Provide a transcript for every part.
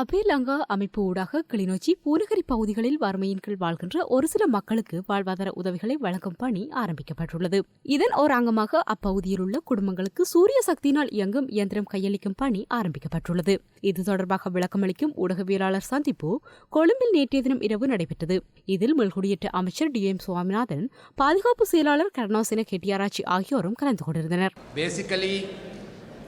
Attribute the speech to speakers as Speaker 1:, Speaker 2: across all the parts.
Speaker 1: அபேலங்கா அமைப்பு ஊடாக கிளிநொச்சி பூநகரி பகுதிகளில் வறுமையின் கீழ் வாழ்கின்ற ஒரு சில மக்களுக்கு வாழ்வாதார உதவிகளை வழங்கும் பணி ஆரம்பிக்கப்பட்டுள்ளது. இதன் ஒரு அங்கமாக அப்பகுதியில் உள்ள குடும்பங்களுக்கு சூரிய சக்தியினால் இயங்கும் இயந்திரம் கையளிக்கும் பணி ஆரம்பிக்கப்பட்டுள்ளது. இது தொடர்பாக விளக்கமளிக்கும் ஊடகவியலாளர் சந்திப்பு கொழும்பில் நேற்றைய தினம் இரவு நடைபெற்றது. இதில் மீள்குடியேற்ற அமைச்சர் டி எம் சுவாமிநாதன் பாதுகாப்பு செயலாளர் கருணாசேன கெட்டியாராச்சி ஆகியோரும் கலந்து கொண்டிருந்தனர்.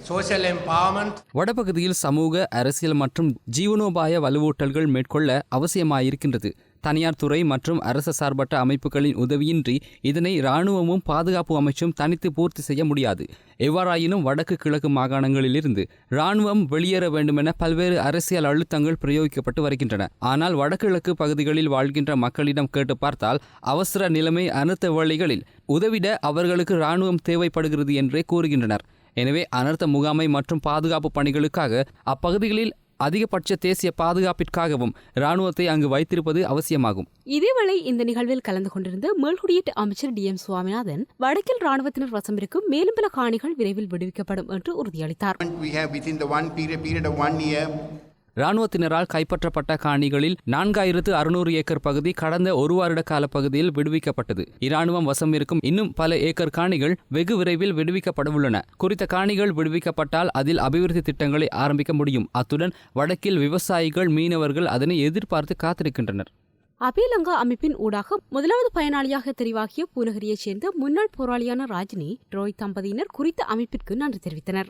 Speaker 2: சோசியல் எம்பவர்மெண்ட்
Speaker 3: வடபகுதியில் சமூக அரசியல் மற்றும் ஜீவனோபாய வலுவூட்டல்கள் மேற்கொள்ள அவசியமாயிருக்கின்றது. தனியார் துறை மற்றும் அரச சார்பற்ற அமைப்புகளின் உதவியின்றி இதனை இராணுவமும் பாதுகாப்பு அமைச்சும் தனித்து பூர்த்தி செய்ய முடியாது. எவ்வாறாயினும் வடக்கு கிழக்கு மாகாணங்களிலிருந்து இராணுவம் வெளியேற வேண்டுமென பல்வேறு அரசியல் அழுத்தங்கள் பிரயோகிக்கப்பட்டு வருகின்றன. ஆனால் வடகிழக்கு பகுதிகளில் வாழ்கின்ற மக்களிடம் கேட்டு பார்த்தால் அவசர நிலைமை அனர்த்த வேளைகளில் உதவிட அவர்களுக்கு இராணுவம் தேவைப்படுகிறது என்றே கூறுகின்றனர். எனவே அனர்த்த முகாமை மற்றும் பாதுகாப்பு பணிகளுக்காக அப்பகுதிகளில் அதிகபட்ச தேசிய பாதுகாப்பிற்காகவும் இராணுவத்தை அங்கு வைத்திருப்பது அவசியமாகும்.
Speaker 1: இதேவேளை இந்த நிகழ்வில் கலந்து கொண்டிருந்த மேல்குடியேற்ற அமைச்சர் டி எம் சுவாமிநாதன் வடக்கில் ராணுவத்தினர் வசமிருக்கும் மேலும் பல காணிகள் விரைவில் விடுவிக்கப்படும் என்று உறுதியளித்தார்.
Speaker 3: இராணுவத்தினரால் கைப்பற்றப்பட்ட காணிகளில் நான்காயிரத்து அறுநூறு ஏக்கர் பகுதி கடந்த ஒரு வருட கால பகுதியில் விடுவிக்கப்பட்டது. இராணுவம் வசம் இருக்கும் இன்னும் பல ஏக்கர் காணிகள் வெகு விரைவில் விடுவிக்கப்படவுள்ளன. குறித்த காணிகள் விடுவிக்கப்பட்டால் அதில் அபிவிருத்தி திட்டங்களை ஆரம்பிக்க முடியும். அத்துடன் வடக்கில் விவசாயிகள் மீனவர்கள் அதனை எதிர்பார்த்து காத்திருக்கின்றனர்.
Speaker 1: அபிலங்கா அமைப்பின் ஊடாக முதலாவது பயனாளியாக தெரிவாகிய பூநகரியைச் சேர்ந்த முன்னாள் போராளியான ராஜினி ட்ரோய் தம்பதியினர் குறித்த அமைப்பிற்கு நன்றி தெரிவித்தனர்.